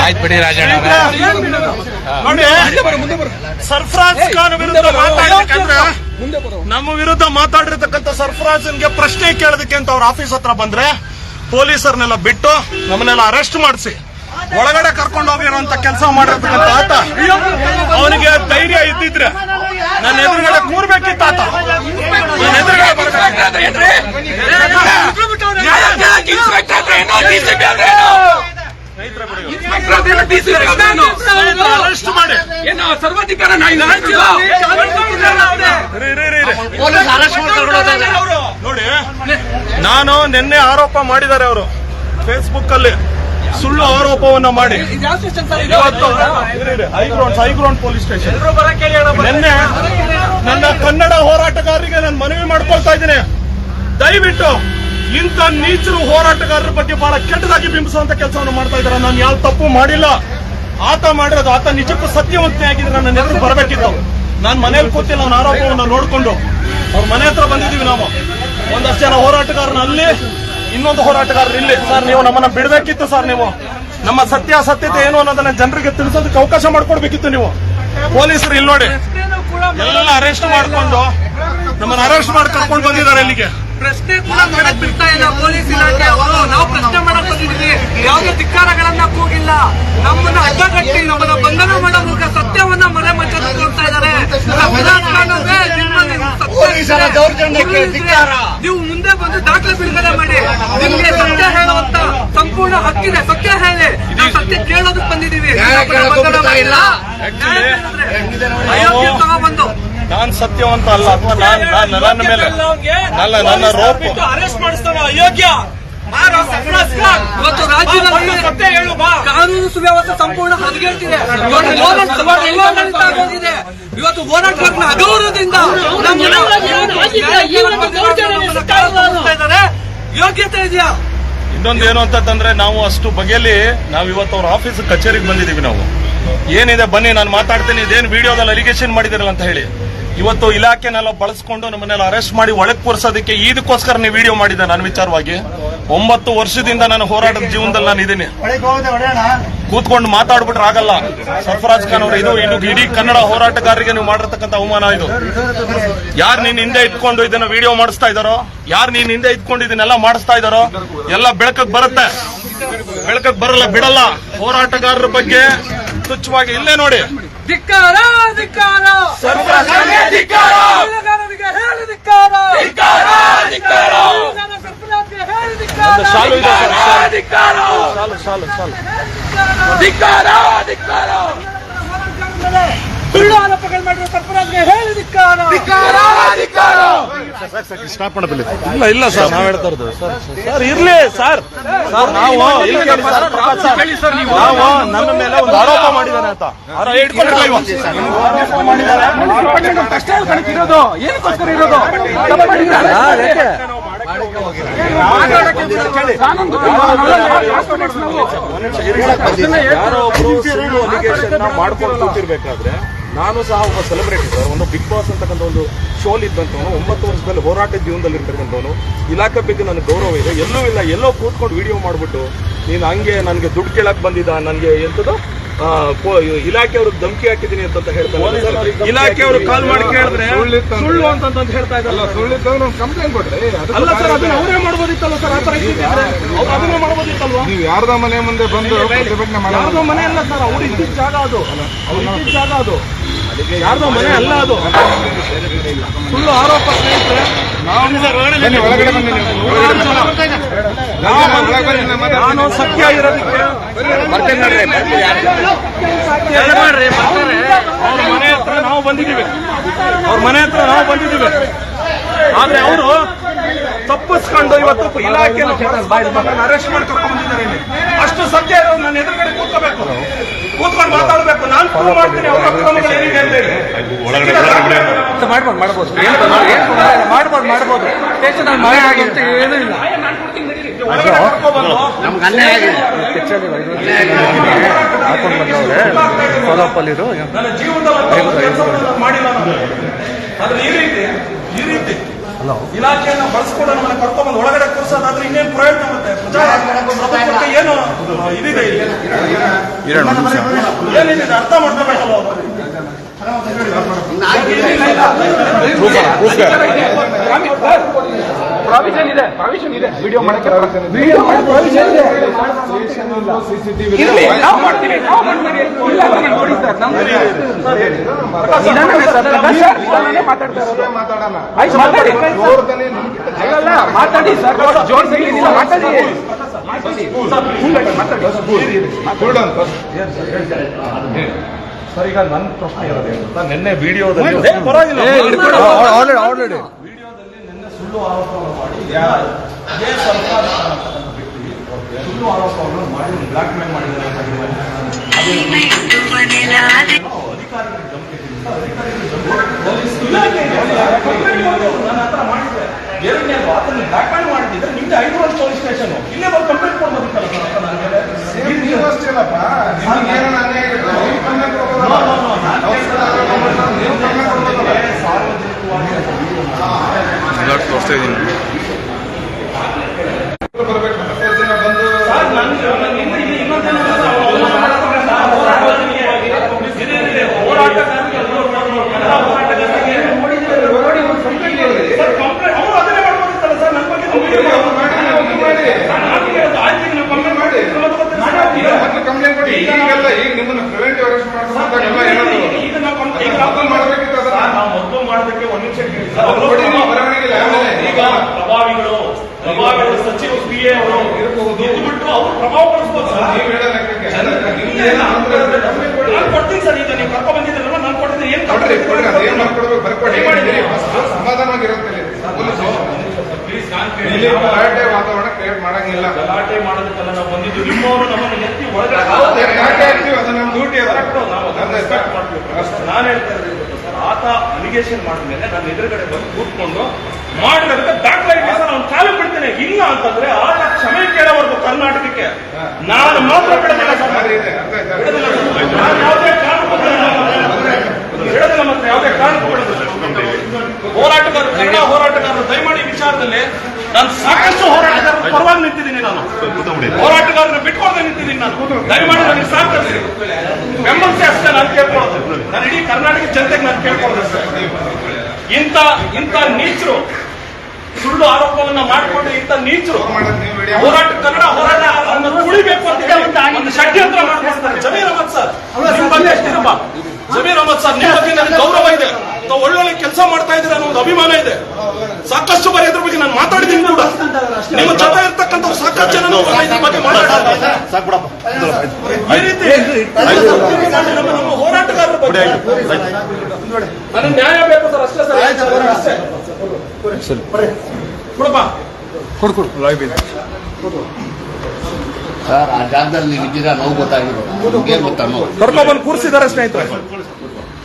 ಆಯ್ತು ಬಿಡಿ ರಾಜಣ್ಣ ನೋಡಿ ಸರ್ಫರಾಜ್ ಖಾನ್ ವಿರುದ್ಧ ಮಾತಾಡ್ಬೇಕಂದ್ರೆ ನಮ್ಮ ವಿರುದ್ಧ ಮಾತಾಡಿರ್ತಕ್ಕಂಥ ಸರ್ಫರಾಜನ್ಗೆ ಪ್ರಶ್ನೆ ಕೇಳೋದಕ್ಕೆ ಅಂತ ಅವ್ರ ಆಫೀಸ್ ಹತ್ರ ಬಂದ್ರೆ ಪೊಲೀಸರ್ನೆಲ್ಲ ಬಿಟ್ಟು ನಮ್ಮನ್ನೆಲ್ಲ ಅರೆಸ್ಟ್ ಮಾಡಿಸಿ. ಒಳಗಡೆ ಕರ್ಕೊಂಡು ಹೋಗಿರುವಂತ ಕೆಲಸ ಮಾಡಿರ್ತಕ್ಕಂತ ಆತ. ಅವನಿಗೆ ಧೈರ್ಯ ಇದ್ದಿದ್ರೆ ನನ್ನ ಎದುರುಗಡೆ ಕೂರ್ಬೇಕಿತ್ತು ನನ್ನ ಎದುರುಗಡೆ ಅರೆಸ್ಟ್ ಮಾಡಿ. ಏನು ಸರ್ವಾಧಿಕಾರ. ನೋಡಿ. ನಾನು ನಿನ್ನೆ ಆರೋಪ ಮಾಡಿದ್ದಾರೆ ಅವರು. ಫೇಸ್ಬುಕ್ ಅಲ್ಲಿ. ಸುಳ್ಳು ಆರೋಪವನ್ನ ಮಾಡಿ. High ground high ground police station. ನಿನ್ನೆ ನನ್ನ ಕನ್ನಡ ಹೋರಾಟಗಾರರಿಗೆ ನಾನು ಮನವಿ ಮಾಡ್ಕೊಳ್ತಾ ಇದ್ದೀನಿ. ದಯವಿಟ್ಟು ಇಂಥ ನೀಚರು ಹೋರಾಟಗಾರರ ಬಗ್ಗೆ ಬಹಳ ಕೆಟ್ಟದಾಗಿ ಬಿಂಬಿಸುವಂತ ಕೆಲಸವನ್ನು ಮಾಡ್ತಾ ಇದ್ದಾರೆ. ನಾನು ಯಾವ ತಪ್ಪು ಮಾಡಿಲ್ಲ. ಆತ ಮಾಡಿರೋದು ಆತ ನಿಜಕ್ಕೂ ಸತ್ಯವಂತೆ ಆಗಿದ್ರೆ ನನ್ನ ನೆನಪು ಬರಬೇಕಿತ್ತು. ನಾನು ಮನೇಲಿ ಕೂತಿಲ್ಲ ಅವನ ಆರೋಪವನ್ನು ನೋಡಿಕೊಂಡು. ಅವ್ರ ಮನೆ ಹತ್ರ ಬಂದಿದ್ದೀವಿ ನಾವು. ಒಂದಷ್ಟು ಜನ ಹೋರಾಟಗಾರನ ಅಲ್ಲಿ ಇನ್ನೊಂದು ಹೋರಾಟಗಾರರು ಇಲ್ಲಿ. ಸರ್ ನೀವು ನಮ್ಮನ್ನ ಬಿಡಬೇಕಿತ್ತು ಸರ್ ನೀವು. ನಮ್ಮ ಸತ್ಯಾಸತ್ಯತೆ ಏನು ಅನ್ನೋದನ್ನ ಜನರಿಗೆ ತಿಳಿಸೋದಕ್ಕೆ ಅವಕಾಶ ಮಾಡ್ಕೊಡ್ಬೇಕಿತ್ತು ನೀವು. ಪೊಲೀಸರು ಇಲ್ಲಿ ನೋಡಿ. ಎಲ್ಲ ಅರೆಸ್ಟ್ ಮಾಡ್ಕೊಂಡು ನಮ್ಮನ್ನ ಅರೆಸ್ಟ್ ಮಾಡಿ ಕರ್ಕೊಂಡು ಬಂದಿದ್ದಾರೆ ಇಲ್ಲಿಗೆ. ಪ್ರಶ್ನೆ ಕೂಡ ಮಾಡಕ್ ಬಿಡ್ತಾ ಇಲ್ಲ ಪೊಲೀಸ್ ಇಲಾಖೆ ಅವರು ನಾವು ಪ್ರಶ್ನೆ ಮಾಡಕ್ ಬಂದಿದ್ದೀವಿ. ಯಾವುದೇ ಧಿಕ್ಕಾರಗಳನ್ನ ಕೂಗಿಲ್ಲ. ನಮ್ಮನ್ನ ಅಡ್ಡಗಟ್ಟಿ ನಮ್ಮನ್ನ ಬಂಧನ ಮಾಡೋ ಮೂಲಕ ಸತ್ಯವನ್ನ ಮನೆ ಮಚ್ಚಲು ಇದ್ದಾರೆ. ನೀವು ಮುಂದೆ ಬಂದು ದಾಖಲೆ ಬಿಡುಗಡೆ ಮಾಡಿ. ನಿಮ್ಗೆ ಸತ್ಯ ಹೇಳುವಂತ ಸಂಪೂರ್ಣ ಹಕ್ಕಿದೆ. ಸತ್ಯ ಹೇಳಿ. ನಾವು ಸತ್ಯ ಕೇಳೋದಕ್ಕೆ ಬಂದಿದ್ದೀವಿ. ಅಯೋಗ್ಯ ತಗೊಬಂದು ನಾನ್ ಸತ್ಯವಂತ ಅಲ್ಲ. ಅಥವಾ ನಾನ್ ನಾನ್- ನನ್ನ ಮೇಲೆ. ಅಲ್ಲ ನನ್ನ ರೋಪ್. ಅರೆಸ್ಟ್ ಮಾಡಿಸ್ತಾನ ಅಯೋಗ್ಯ. ಇವತ್ತು ರಾಜ್ಯದಲ್ಲಿ ಕಾನೂನು ಸುವ್ಯವಸ್ಥೆ ಸಂಪೂರ್ಣ ಹದಗೆಡ್ತಿದೆ ಇವತ್ತು ಹೋರಾಟ ಹೋರಾಟಗಾರನ ಅಗೌರವದಿಂದ. ಯೋಗ್ಯತೆ ಇದೆಯಾ? ಇನ್ನೊಂದು ಏನು ಅಂತಂದ್ರೆ ನಾವು ಅಷ್ಟು ಬಗೆಯಲ್ಲಿ ನಾವು ಇವತ್ತು ಅವ್ರ ಆಫೀಸ್ ಕಚೇರಿಗೆ ಬಂದಿದ್ದೀವಿ ನಾವು. ಏನಿದೆ ಬನ್ನಿ, ನಾನು ಮಾತಾಡ್ತೀನಿ, ಇದೇನು ವಿಡಿಯೋದಲ್ಲಿ ಅಲಿಗೇಷನ್ ಮಾಡಿದಿರಲ್ಲ ಅಂತ ಹೇಳಿ. ಇವತ್ತು ಇಲಾಖೆನೆಲ್ಲ ಬಳಸ್ಕೊಂಡು ನಮ್ಮನ್ನೆಲ್ಲ ಅರೆಸ್ಟ್ ಮಾಡಿ ಒಳಗೆ ಕೂರಿಸೋದಕ್ಕೆ ಇದಕ್ಕೋಸ್ಕರ ನೀವು ವಿಡಿಯೋ ಮಾಡಿದ್ದೆ ನಾನು ವಿಚಾರವಾಗಿ. ಒಂಬತ್ತು ವರ್ಷದಿಂದ ನಾನು ಹೋರಾಟದ ಜೀವನದಲ್ಲಿ ನಾನು ಇದ್ದೀನಿ ಕೂತ್ಕೊಂಡು ಮಾತಾಡ್ಬಿಟ್ರೆ ಆಗಲ್ಲ. ಸರ್ಫರಾಜ್ ಖಾನ್ ಅವರು ಇದು ಇದು ಇಡೀ ಕನ್ನಡ ಹೋರಾಟಗಾರರಿಗೆ ನೀವು ಮಾಡಿರ್ತಕ್ಕಂಥ ಅವಮಾನ ಇದು. ಯಾರು ನೀನ್ ಹಿಂದೆ ಇಟ್ಕೊಂಡು ಇದನ್ನ ವಿಡಿಯೋ ಮಾಡಿಸ್ತಾ ಇದಾರೋ ಯಾರು ನೀನ್ ಹಿಂದೆ ಇಟ್ಕೊಂಡು ಇದನ್ನೆಲ್ಲ ಮಾಡಿಸ್ತಾ ಇದಾರೋ ಎಲ್ಲ ಬೆಳಕಕ್ ಬರುತ್ತೆ. ಬೆಳಕಕ್ಕೆ ಬರಲ್ಲ, ಬಿಡಲ್ಲ. ಹೋರಾಟಗಾರರ ಬಗ್ಗೆ ತುಚ್ಛವಾಗಿ ಇಲ್ಲೇ ನೋಡಿ. ಧಿಕ್ಕಾರ ಧಿಕ್ಕಾರ. ಹೇಳಿ ಧಿಕ್ಕಾರ. ಬೆಳೆಗಾರ ಸರ್ಪರಾಜ್ಗೆ ಹೇಳಿ ಧಿಕ್ಕಾರ. ಶಾಲು ಇದೆ ಸಾಲು. ಸಾಲು ಧಿಕಾರ ಶಾಲು ಶಾಲು ಸುಳ್ಳು ಆರೋಪಗಳು ಮಾಡಿರೋ ಸರ್ಪರಾಜ್ಗೆ ಹೇಳಿ ಧಿಕ್ಕಾರ. ಇಲ್ಲ ಇಲ್ಲ ಸರ್ ನಾವ್ ಹೇಳ್ತಾ ಇರೋದು ಸರ್ ಇರ್ಲಿ ಸರ್ ಸರ್ ನಾವು ನಾವು ನನ್ನ ಮೇಲೆ ಒಂದು ಆರೋಪ ಮಾಡಿದಾನೆ ಅಂತ ಮಾಡಿದ್ದಾರೆ. ಯಾರೋ ಒಬ್ರು ಅಲಿಗೇಷನ್ ಮಾಡ್ಕೊಂಡು ಕೂತಿರ್ಬೇಕಾದ್ರೆ ನಾನು ಸಹ ಒಬ್ಬ ಸೆಲೆಬ್ರಿಟಿ ಸರ್ ಒಂದು ಬಿಗ್ ಬಾಸ್ ಅಂತಕ್ಕಂಥ ಒಂದು ಶೋಲ್ ಇದ್ದಂಥವನು ಒಂಬತ್ತು ವರ್ಷದಲ್ಲಿ ಹೋರಾಟ ಜೀವನದಲ್ಲಿ ಇರ್ತಕ್ಕಂಥವನು ಇಲಾಖೆ ಬಗ್ಗೆ ನನಗೆ ಗೌರವ ಇದೆ ಎಲ್ಲೂ ಇಲ್ಲ ಎಲ್ಲೋ ಕೂತ್ಕೊಂಡು ವಿಡಿಯೋ ಮಾಡ್ಬಿಟ್ಟು ನೀನು ಹಂಗೆ ನನಗೆ ದುಡ್ಡು ಕೇಳಕ್ಕೆ ಬಂದಿದ್ದ ನನಗೆ ಎಂಥದ್ದು ಇಲಾಖೆಯವ್ರಿಗೆ ಧಮಕಿ ಹಾಕಿದ್ದೀನಿ ಅಂತ ಹೇಳ್ತಾರೆ ಇಲಾಖೆಯವರು ಕಾಲ್ ಮಾಡಿ ಕೇಳಿದ್ರೆ ಸುಳ್ಳು ಅಂತ ಹೇಳ್ತಾ ಇದ್ದಾರೆ. ಕಂಪ್ಲೇಂಟ್ ಕೊಡ್ರಿ ಅಲ್ಲ ಸರ್ ಅದನ್ನ ಅವರೇ ಮಾಡ್ಬೋದಿತ್ತಲ್ಲ ಸರ್? ಆ ಇದ್ದಿದ್ರೆ ಅವ್ರು ಅದನ್ನ ಮಾಡ್ಬೋದಿತ್ತಲ್ವಾ? ನೀವು ಯಾರ್ದ ಮನೆ ಮುಂದೆ ಬಂದು ಯಾರ್ದೋ ಮನೆ ಅಲ್ಲ ಸರ್ ಅವ್ರು ಇದ್ದಿದ್ದ ಜಾಗ ಅದು. ಅವ್ರು ಇದ್ದಿದ್ದ ಜಾಗ ಅದು. ಯಾರ್ದೋ ಮನೆ ಅಲ್ಲ ಅದು. ಸುಳ್ಳು ಆರೋಪ ಸ್ನೇಹಿತರೆ. ನಾನು ಸತ್ಯ ಇರೋದಕ್ಕೆ ಅವ್ರ ಮನೆ ಹತ್ರ ನಾವು ಬಂದಿದ್ದೀವಿ. ಅವ್ರ ಮನೆ ಹತ್ರ ನಾವು ಬಂದಿದ್ದೀವಿ ಆದ್ರೆ ಅವರು ತಪ್ಪಿಸ್ಕೊಂಡು ಇವತ್ತು ಇಲಾಖೆ ಅರೆಸ್ಟ್ ಮಾಡಿ ಕರ್ಕೊಂಡು ಬಂದಿದ್ದಾರೆ ಇಲ್ಲಿ. ಅಷ್ಟು ಸತ್ಯ ಇರೋದು ನನ್ನ ಎದುರುಗಡೆ ಕೂತ್ಕೋಬೇಕು. ಕೂತ್ಕೊಂಡು ಮಾತಾಡಬೇಕು. ನಾನು ಪ್ರೂವ್ ಮಾಡ್ತೀನಿ ಅವ್ರ ಅಕ್ರಮಗಳು ಏನಿದೆ ಅಂತ ಹೇಳಿ. ಮಾಡ್ಬೋದು ಮಾಡ್ಬೋದು ಮಾಡ್ಬೋದು. ಮಾಡ್ಬೋದು ಸ್ಟೇಷನ್ ಮಳೆ ಆಗಿ ಅಂತ ಏನೂ ಇಲ್ಲ. ನಮ್ಗೆ ಅನ್ಯಾಯ ಆಗಿದೆ. ಮಾಡಿಲ್ಲ ನಾನು. ಆದ್ರೆ ಈ ರೀತಿ ಈ ರೀತಿ ಇಲಾಖೆಯನ್ನ ಬಳಸ್ಕೊಂಡು ನಮ್ಮನ್ನ ಕರ್ಕೊಂಡ್ಬಂದು ಒಳಗಡೆ ಕೂರ್ಸೋದಾದ್ರೆ ಇನ್ನೇನು ಪ್ರಯತ್ನ ಮತ್ತೆ? ಪ್ರಜಾಪ್ರಭುತ್ವಕ್ಕೆ ಏನು ಇದಿದೆ ಇಲ್ಲಿ? ಏನಿದೆ? ಅರ್ಥ ಮಾಡ್ಕೋಬೇಕಲ್ಲ ಅವರು. ಇರ್ಲಿ ನಾವು ಮಾಡ್ತೀವಿ ನಾವು ಮಾಡ್ತೀವಿ. ಇಲ್ಲ ಅಂದ್ರೆ ನೋಡಿ ಸರ್ ನಮ್ಮ ನಿಧಾನನೇ ಸರ್, ಸರ್, ನಿಧಾನನೇ ಮಾತಾಡ್ತಾ ಇರೋದು. ಮಾತಾಡೋಣ. ಆಯ್ತು ಮಾತಾಡಿ. ಸರ್ ಮಾತಾಡಿ. ಸರ್ ಈಗ ನನ್ನ ಪ್ರಶ್ನೆ ಇರೋದು? ನಿನ್ನೆ ವಿಡಿಯೋದಲ್ಲಿ ಆಲ್ರೆಡಿ ನಿನ್ನೆ ಸುಳ್ಳು ಆರೋಪವನ್ನು ಮಾಡಿ ಅದೇ ಸರ್ಕಾರ ಸುಳ್ಳು ಆರೋಪವನ್ನು ಮಾಡಿ ಬ್ಲಾಕ್ ಮೇಲ್ ಮಾಡಿದ್ದಾರೆ. ಎರಡನೇ ಅದನ್ನು ಬ್ಲಾಕ್ ಮೇಲ್ ಮಾಡಿದ್ರೆ ನಿಮ್ದೆ ಐದು ವರ್ಷ ಪೊಲೀಸ್ ಸ್ಟೇಷನ್. ಇಲ್ಲೇ ಬಂದು ಕಂಪ್ಲೇಂಟ್ ಕೊಡ್ಬೋದಿತ್ತಲ್ಲ ಸರ್ ಅಂತ ನನ್ನ ಮೇಲೆ. Same ನೀವು ಅಷ್ಟೇ ಅಲ್ಲಪ್ಪ. ನಿಮ್ಗೆ ಏನೋ ಅನ್ಯಾಯ ಆಗಿದ್ರೆ ಅವ್ರಿಗೆ ಕಂಪ್ಲೇಂಟ್ ಕೊಡ್ಬೋದಲ್ಲ? No, no, no, ನಾನು ಅವ್ರು ನೀವು ಕಂಪ್ಲೇಂಟ್ ಕೊಡ್ಬೋದಲ್ಲ? ಸಾರ್ವಜನಿಕವಾಗಿ ಬರ್ಬೇಕು. ಇದ್ದೀನಿ ಜನ ಬಂದು ಸರ್, ನನ್ಗೆ- ನನ್ಗೆ ಇನ್ನೂ ಇಲ್ಲಿ ಇನ್ನೊಂದೇನು ಗೊತ್ತಾ? ಅವ್ರು ನಾನು ಹೋರಾಟಗಾರರಿಗೆ ಇದೆ, ಇದೆ, ಹೋರಾಟಗಾರರಿಗೆ ಅದು ಕನ್ನಡ ಹೋರಾಟಗಾರರಿಗೆ ಸರ್, ಕಂಪ್ಲೇಂಟ್ ಅವ್ರು ಅದನ್ನೇ ಮಾಡ್ಬೋದಿತ್ತಲ್ಲ ಸರ್, ನನ್ನ ಬಗ್ಗೆ ನೀವು ವಿಡಿಯೋ ಅವ್ರು ಮಾಡಿ, ಅವ್ರು ಮಾಡಿ. ನಾನು ನಾನು ಕೇಳೋದು, ಆಯ್ತು, ಈಗ ನೀವು ಕಂಪ್ಲೇಂಟ್ ಮಾಡಿ ಮತ್ತೆ ಸರ್, ಈಗ ಮೊದ್ಲು ಕಂಪ್ಲೇಂಟ್ ಕೊಡಿ ಈಗೆಲ್ಲ ಈಗ ನಿಮ್ಮನ್ನ ಪ್ರಿವೆಂಟಿವ್ ಅರೆಸ್ಟ್ ಮಾಡ್ಕೊಂಡಾಗೆಲ್ಲ ಹೇಳೋದು ಈಗ ನಾವು ಕಂಪ್ಲೇಂಟ್ ಈಗ ಮೊದ್ಲು ಮಾಡ್ಬೇಕಿತ್ತು ಅದನ್ನ. ಸರ್, ನಾವು ಮೊದಲು ಮಾಡೋದಕ್ಕೆ ಒಂದು ನಿಮಿಷ ಕೇಳಿ ಸರ್. ಅವ್ರು ಕೊಡಿ, ನೀವು ಬರವಣಿಗೆ ಇಲ್ಲ, ಆಮೇಲೆ ಈಗ ಪ್ರಭಾವಿಗಳು ಪ್ರಭಾವಿಗಳು ಸಚಿವ ಪಿ ಎ ಅವರು ಇರಬಹುದು. ಇದು ಬಿಟ್ಟು ಅವರು ಪ್ರಭಾವ ಬಳಸ್ಬೋದು ಸರ್. ನೀವು ಹೇಳೋ ಲೆಕ್ಕಕ್ಕೆ ನಿಮ್ದು ಇಲ್ಲ, ಏನು ತೊಂದ್ರೆ ಇಲ್ಲ, ಕಂಪ್ಲೇಂಟ್ ಕೊಡಿ. ನಾನು ಕೊಡ್ತೀನಿ ಸರ್ ಈಗ ನೀವು ನಾನು ಕೊಡ್ತೀನಿ. ಏನ್ ಕೊಡ್ರಿ ಕೊಡ್ರಿ ಅದೇನ್? ಮಾಡ್ಕೊಡ್ಬೇಕು? ಬರ್ಕೊಡಿ. ಸಮಾಧಾನವಾಗಿರುತ್ತೆ ಗಲಾಟೆ ವಾತಾವರಣ ಕ್ರಿಯೇಟ್ ಮಾಡಂಗಿಲ್ಲ. ಗಲಾಟೆ ಮಾಡೋದಕ್ಕೆಲ್ಲ ನಾವು ಬಂದಿದ್ದು ನಿಮ್ಮವರು ನಮ್ಮನ್ನು ಎತ್ತಿ ಒಳಗಡೆ ಅದು ನಮ್ಮ ಡ್ಯೂಟಿ. ನಾನು ಹೇಳ್ತಾ ಇರೋದು ಸರ್ ಆತ ಅಲಿಗೇಷನ್ ಮಾಡಿದ್ಮೇಲೆ ನಾನು ಎದುರುಗಡೆ ಬಂದು ಕೂತ್ಕೊಂಡು ಮಾಡಿದ್ರೆ ದಾಖಲೆ ಸರ್ ಅವ್ನು ಕಾಲು ಬಿಡ್ತೇನೆ. ಇಲ್ಲ ಅಂತಂದ್ರೆ ಆತ ಕ್ಷಮೆ ಕೇಳಬಾರ್ದು ಕರ್ನಾಟಕಕ್ಕೆ ನಾನು ಮಾತ್ರ ಬಿಡದಿಲ್ಲ ಸರ್ ಸರಿ. ಸರ್. ಯಾವುದೇ ಕಾರಣಕ್ಕೂ ಮತ್ತೆ ಯಾವುದೇ ಕಾರಣಕ್ಕೂ ಬಿಡೋದಿಲ್ಲ ಹೋರಾಟಗಾರರು ಕನ್ನಡ ಹೋರಾಟಗಾರರು ದಯಮಾಡಿ ವಿಚಾರದಲ್ಲಿ ನಾನು ಸಾಕಷ್ಟು ಹೋರಾಟಗಾರರ ಪರವಾಗಿ ನಿಂತಿದ್ದೀನಿ ನಾನು. ಹೋರಾಟಗಾರರನ್ನ ಬಿಟ್ಕೊಡ್ದೆ ನಿಂತಿದ್ದೀನಿ ನಾನು. ದಯಮಾಡಿ ನನಗೆ ಸಾಕಷ್ಟು ಬೆಂಬಲಿಸಿ ಅಷ್ಟೇ ನಾನು ಕೇಳ್ಕೊಳ್ಳೋದು. ನಾನು ಇಡೀ ಕರ್ನಾಟಕ ಜನತೆಗೆ ನಾನು ಕೇಳ್ಕೊಳ್ಳೋದು ಅಷ್ಟೇ. ಇಂಥ ಇಂಥ ನೀಚರು ಸುಳ್ಳು ಆರೋಪವನ್ನ ಮಾಡಿಕೊಂಡು ಇಂಥ ನೀಚರು ಹೋರಾಟ ಕನ್ನಡ ಹೋರಾಟ ಉಳಿಬೇಕು ಅಂತ ಹೇಳಿ ಒಂದು ಷಡ್ಯಂತ್ರ ಮಾಡ್ಕೊಳ್ತಾರೆ ಜಮೀರ್ ಅಹಮದ್ ಸರ್ ಬಗ್ಗೆ ಜಮೀರ್ ಅಹಮದ್ ಸರ್ ನಿಮ್ಮ ಬಗ್ಗೆ ನನಗೆ ಗೌರವ ಇದೆ ಒಳ್ಳೊಳ್ಳೆ ಕೆಲಸ ಮಾಡ್ತಾ ಇದ್ರೆ ಅನ್ನೋ ಒಂದು ಅಭಿಮಾನ ಇದೆ ಸಾಕಷ್ಟು ಬಾರಿ ಇದ್ರ ಬಗ್ಗೆ ನಾನು ಮಾತಾಡಿದ್ದೀನಿ ಕೂಡ ನಿಮ್ಮ ಜೊತೆ ಇರ್ತಕ್ಕಂಥ ಸಾಕಷ್ಟು ಜನ ಬಗ್ಗೆ ಮಾತಾಡ್ತಾರೆ ಈ ರೀತಿ ನಮ್ಮ ಹೋರಾಟಗಾರರ ಬಗ್ಗೆ ನ್ಯಾಯ ಬೇಕು ಸರ್ ಅಷ್ಟೇ ಸರ್ ಅಷ್ಟೇ ಕೊಡಪ್ಪ. ಸರ್ ಆ ಜಾಗದಲ್ಲಿ ನೀವು ಇದ್ದೀರಾ? ನೋವು ಗೊತ್ತಾಗಿರೋದು. ನಿಮ್ಗೆ ಗೊತ್ತಾ ನೋವು? ಕರ್ಕೊಂಡ್ಬಂದು ಕೂರಿಸಿದ್ದಾರೆ ಸ್ನೇಹಿತರೆ.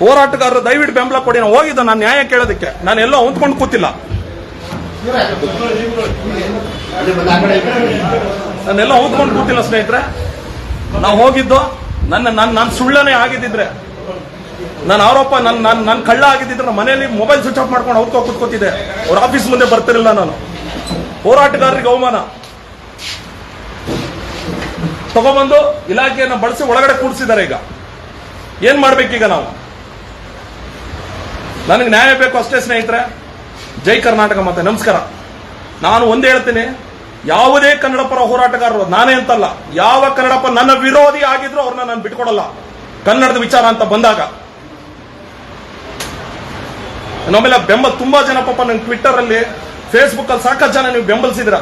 ಹೋರಾಟಗಾರರು ದಯವಿಟ್ಟು ಬೆಂಬಲ ಕೊಡಿ. ನಾನು ಹೋಗಿದ್ದೆ ನಾನು ನ್ಯಾಯ ಕೇಳೋದಕ್ಕೆ. ನಾನು ಎಲ್ಲೋ ಹೊಂದ್ಕೊಂಡು ಕೂತಿಲ್ಲ. ಕಡೆ ಕಡೆ. ನಾನೆಲ್ಲ ಹೊಂದ್ಕೊಂಡು ಕೂತಿಲ್ಲ ಸ್ನೇಹಿತರೆ. ನಾವು ಹೋಗಿದ್ದು ನನ್ನ ನನ್ನ ನನ್ನ ಸುಳ್ಳನೇ ಆಗಿದ್ದಿದ್ರೆ. ನನ್ನ ಆರೋಪ ನನ್ನ ನನ್ನ ನನ್ನ ಕಳ್ಳ ಆಗಿದ್ದಿದ್ರೆ ನಮ್ಮ ಮನೆಯಲ್ಲಿ ಮೊಬೈಲ್ ಸ್ವಿಚ್ ಆಫ್ ಮಾಡ್ಕೊಂಡು ಅವ್ರಿಗೆ ಕೂತ್ಕೋತಿದ್ದೆ. ಅವ್ರ ಆಫೀಸ್ ಮುಂದೆ ಬರ್ತಿರಲಿಲ್ಲ ನಾನು. ಹೋರಾಟಗಾರರಿಗೆ ಅವಮಾನ. ತಗೊಂಬಂದು ಇಲಾಖೆಯನ್ನು ಬಳಸಿ ಒಳಗಡೆ ಕೂಡಿಸಿದ್ದಾರೆ ಈಗ. ಏನ್ ಮಾಡ್ಬೇಕೀಗ ನಾವು? ನನಗೆ ನ್ಯಾಯ ಬೇಕು ಅಷ್ಟೇ ಸ್ನೇಹಿತರೆ. ಜೈ ಕರ್ನಾಟಕ ಮತ್ತೆ ನಮಸ್ಕಾರ. ನಾನು ಒಂದೇ ಹೇಳ್ತೀನಿ, ಯಾವುದೇ ಕನ್ನಡ ಪರ ಹೋರಾಟಗಾರರು, ನಾನೇ ಅಂತಲ್ಲ. ಯಾವ ಕನ್ನಡಪ್ಪ ನನ್ನ ವಿರೋಧಿ ಆಗಿದ್ರು ಅವ್ರನ್ನ ನಾನು ಬಿಟ್ಕೊಡಲ್ಲ. ಕನ್ನಡದ ವಿಚಾರ ಅಂತ ಬಂದಾಗ. ನಮ್ಮೆಲ್ಲ ಬೆಂಬಲ ತುಂಬಾ ಜನ ಪಾಪ ನನ್ನ ಟ್ವಿಟ್ಟರ್ ಅಲ್ಲಿ ಫೇಸ್ಬುಕ್ ಅಲ್ಲಿ ಸಾಕಷ್ಟು ಜನ ನೀವು ಬೆಂಬಲಿಸಿದ್ರ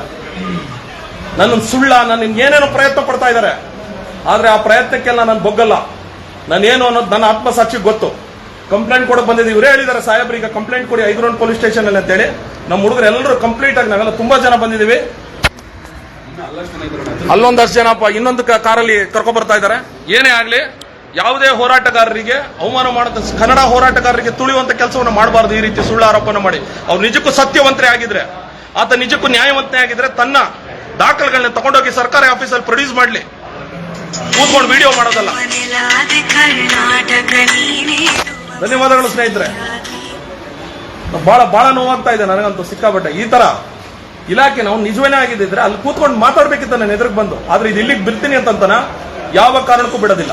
ನನ್ನ ಸುಳ್ಳ ನನ್ನ ಏನೇನೋ ಪ್ರಯತ್ನ ಪಡ್ತಾ ಇದ್ದಾರೆ. ಆದ್ರೆ ಆ ಪ್ರಯತ್ನಕ್ಕೆಲ್ಲ ನಾನು ಬೊಗ್ಗಲ್ಲ. ನಾನು ಏನು ಅನ್ನೋದು ನನ್ನ ಆತ್ಮಸಾಕ್ಷಿ ಗೊತ್ತು. ಕಂಪ್ಲೇಂಟ್ ಕೊಡಕ್ಕೆ ಬಂದಿದ್ದೀವಿ. ಇವರೇ ಹೇಳಿದ್ದಾರೆ, ಸಾಹೇಬ್ರು, ಈಗ ಕಂಪ್ಲೇಂಟ್ ಕೊಡಿ ಐದು ಪೊಲೀಸ್ ಸ್ಟೇಷನ್ ಅಲ್ಲಿ ಅಂತೇಳಿ. ನಮ್ಮ ಹುಡುಗರು ಎಲ್ಲರೂ ಕಂಪ್ಲೀಟ್ ಆಗಿ ನಾವೆಲ್ಲ ತುಂಬಾ ಜನ ಬಂದಿದ್ದೀವಿ. ಅಲ್ಲೊಂದಷ್ಟು ಜನಪ್ಪ ಇನ್ನೊಂದು ಕಾರಲ್ಲಿ ಕರ್ಕೊ ಬರ್ತಾ ಇದ್ದಾರೆ. ಏನೇ ಆಗ್ಲಿ ಯಾವುದೇ ಹೋರಾಟಗಾರರಿಗೆ ಅವಮಾನ ಮಾಡುತ್ತ ಕನ್ನಡ ಹೋರಾಟಗಾರರಿಗೆ ತುಳಿಯುವಂತ ಕೆಲಸವನ್ನು ಮಾಡಬಾರದು. ಈ ರೀತಿ ಸುಳ್ಳು ಆರೋಪನ ಮಾಡಿ. ಅವ್ರು ನಿಜಕ್ಕೂ ಸತ್ಯವಂತರೇ ಆಗಿದ್ರೆ, ಆತ ನಿಜಕ್ಕೂ ನ್ಯಾಯವಂತನೇ ಆಗಿದ್ರೆ ತನ್ನ ದಾಖಲೆಗಳನ್ನ ತಗೊಂಡೋಗಿ ಸರ್ಕಾರಿ ಆಫೀಸಲ್ಲಿ ಪ್ರೊಡ್ಯೂಸ್ ಮಾಡ್ಲಿ. ಕೂತ್ಕೊಂಡು ವಿಡಿಯೋ ಮಾಡೋದಲ್ಲ. ಧನ್ಯವಾದಗಳು ಸ್ನೇಹಿತರೆ. ಬಹಳ ಬಹಳ ನೋವಾಗ್ತಾ ಇದೆ ನನಗಂತೂ ಸಿಕ್ಕಾಬಟ್ಟೆ ಈ ತರ ಇಲಾಖೆ ನಾವು ನಿಜವೇನೇ ಆಗಿದ್ದಿದ್ರೆ ಅಲ್ಲಿ ಕೂತ್ಕೊಂಡು ಮಾತಾಡ್ಬೇಕಿತ್ತ ನಾನು ಎದುರಿಗೆ ಬಂದು. ಆದ್ರೆ ಇದು ಇಲ್ಲಿಗೆ ಬಿಡ್ತೀನಿ ಅಂತಂತನ ಯಾವ ಕಾರಣಕ್ಕೂ ಬಿಡೋದಿಲ್ಲ.